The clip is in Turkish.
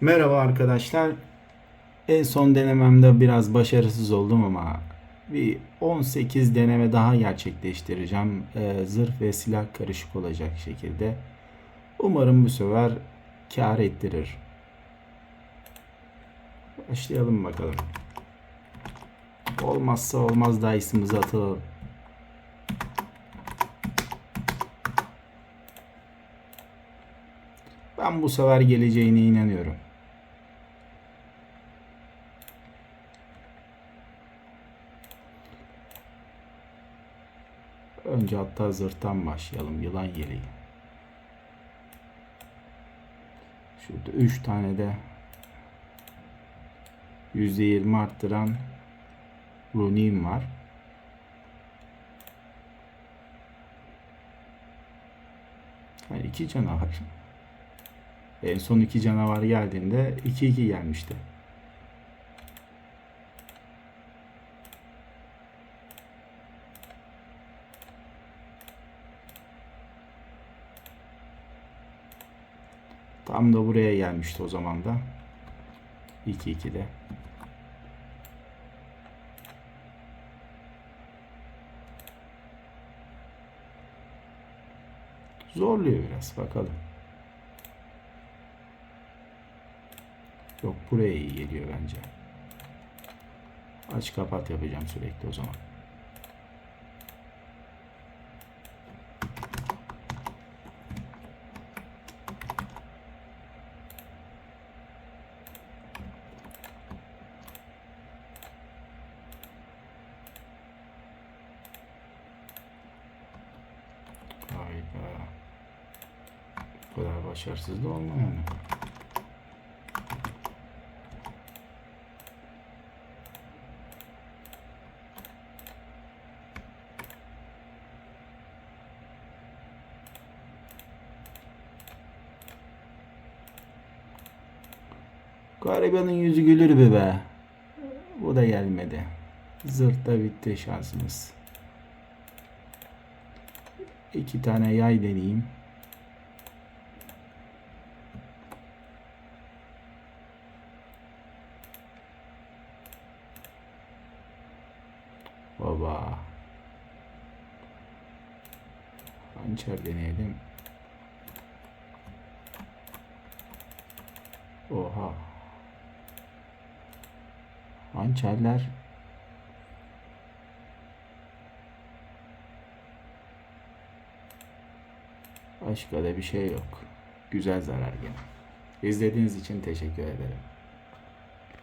Merhaba arkadaşlar. En son denememde biraz başarısız oldum ama bir 18 deneme daha gerçekleştireceğim. Ee, zırh ve silah karışık olacak şekilde. Umarım bu sefer kar ettirir. Başlayalım bakalım. Olmazsa olmaz dice'ımızı atalım. Ben bu sefer geleceğine inanıyorum. Önce hatta zırhtan başlayalım. Yılan yeleği. Şurada 3 tane de %20 arttıran runim var. Yani iki canavar. En son iki canavar geldiğinde 2-2 gelmişti. Tam da buraya gelmişti o zaman da. 2-2'de. Zorluyor biraz bakalım. Yok buraya iyi geliyor bence. Aç kapat yapacağım sürekli o zaman. Bu kadar başarısız da olma yani. Garibanın yüzü gülür be be. Bu da gelmedi. Zırt da bitti şansımız. İki tane yay deneyeyim. Baba. Hançer deneyelim. Oha. Hançerler. Başka da bir şey yok. Güzel zarar gene. İzlediğiniz için teşekkür ederim.